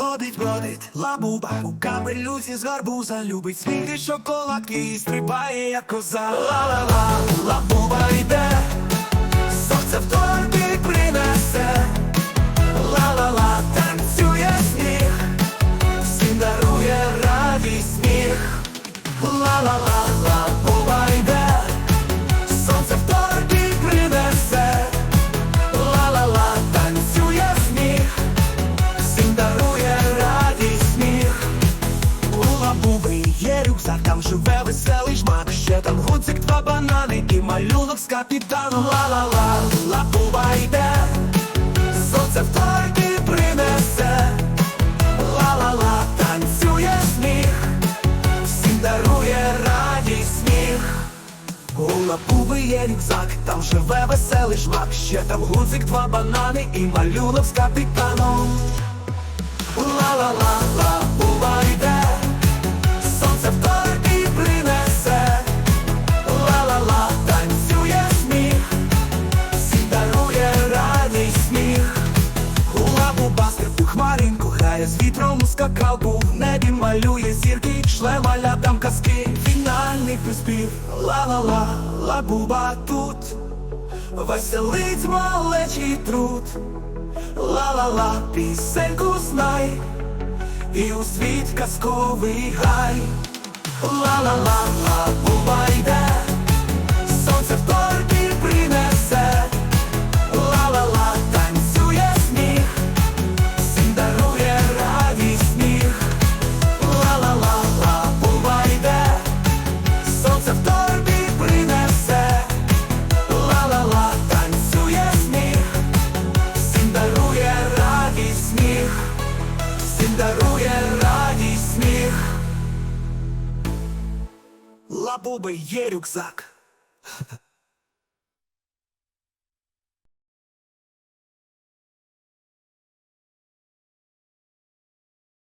Ходить, бродить, лабуба, у камелюзі з гарбуза Любить. Світи шоколадки і стрибає, як коза. Ла-ла-ла, лабуба йде, є там живе веселий жмак. Ще там гудзик, два банани і малюнок з капітаном. Ла-ла-ла, лабуба йде, сонце в торбі принесе. Ла-ла-ла, танцює сміх, всім дарує радість сміх. У лапуби є рюкзак, там живе веселий жмак Ще там гудзик, два банани і малюнок з капітаном Ла-ла-ла, грає з вітром у скакалку В небі малює зірки, шле малятам казки. Фінальний приспів. Ла-ла-ла, лабуба тут. Веселить малечий труд. Ла-ла-ла, пісеньку знай. І у світ казковий гай. Ла-ла-ла, дарує радість сміх. Лабуби є рюкзак.